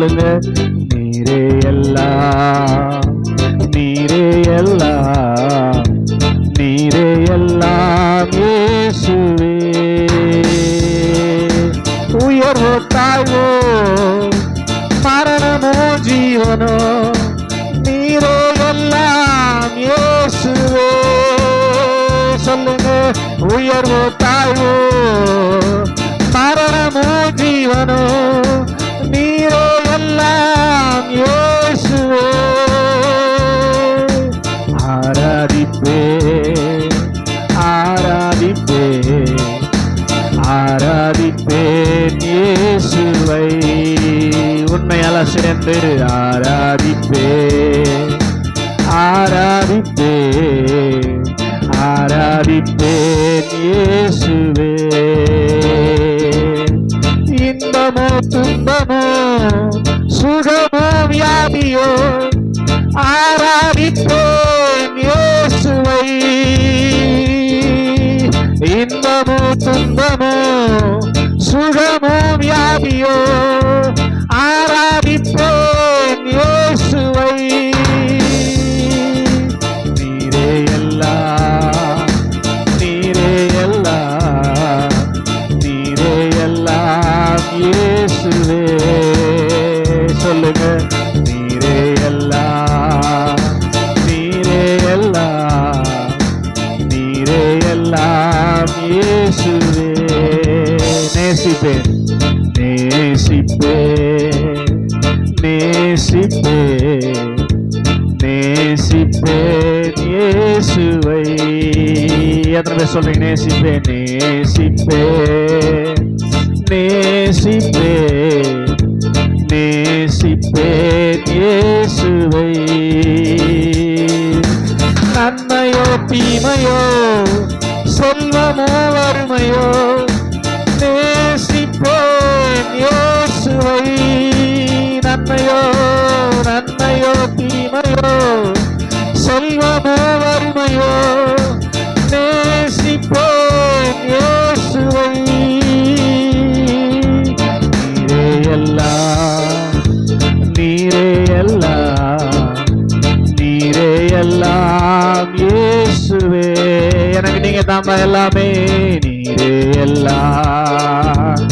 சொல்லுங்க. நீரே எல்லாம் நீரே எல்லாம் நீரே எல்லாம் இயேசுவே. உயர்வோ தாழ்வோ மரணமோ ஜீவனோ நீரே எல்லாம் இயேசுவே. சொல்லுங்க. உயர்வோ தாழ்வோ மரணமோ ஜீவனோ உண்மையால சேர்ந்து ஆராதிப்பே. ஆராதிப்பே. ஆராதிப்பேன் இயேசுவே. இன்பமோ துன்பமோ சுகமோ வியாதியோ ஆராதிப்பேன் இயேசுவை. இன்பமோ துன்பமோ சுகமோ வியாதியோ நேசிப்பேன் நேசிப்பேன் இயேசுவை. எத்தனை பேர் சொல்றீங்க? நேசிப்பேன் நேசிப்பேன் நேசிப்பேன் நேசிப்பேன் இயேசுவை. நன்மையோ தீமையோ செல்வமோ வறுமையோ எனக்கு எல்லாமே நீரே எல்லாம்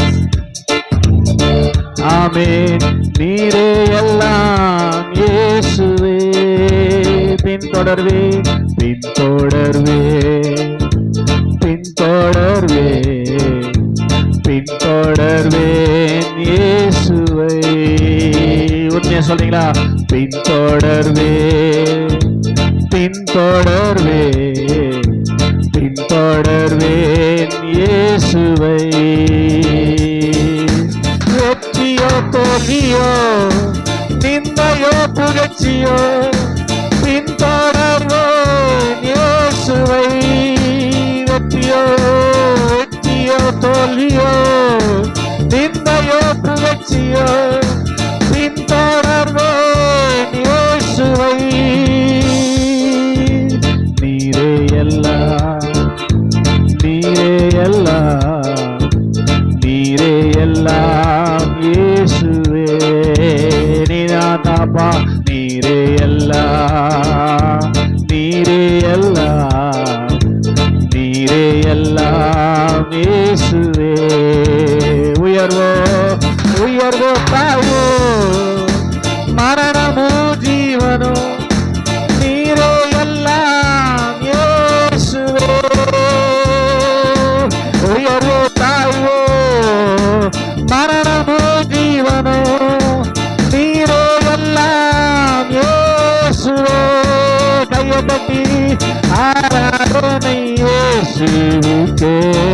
ஆமே நீரே எல்லாம் இயேசுவே. பின்தொடர்வே பின்தொடர்வே பின்தொடர்வே பின்தொடர்வேன் இயேசுவை. உண்மையா சொல்றீங்களா? பின்தொடர்வே பின்தொடர்வே. தொடர்வேன் இயேசுவை. வெற்றியோ தோல்வியோ நிந்தையோ புகழ்ச்சியோ பின்தொடர்வேன் இயேசுவை. வெற்றியோ வெற்றியோ தோல்வியோ நிந்தையோ புகழ்ச்சியோ அப்பா நீரே எல்லா நீரே எல்லா நீரே எல்லா இயேசுவே. உயர்வோ உயர்வோ தாவோ மரணமோ ஜீவனோ se você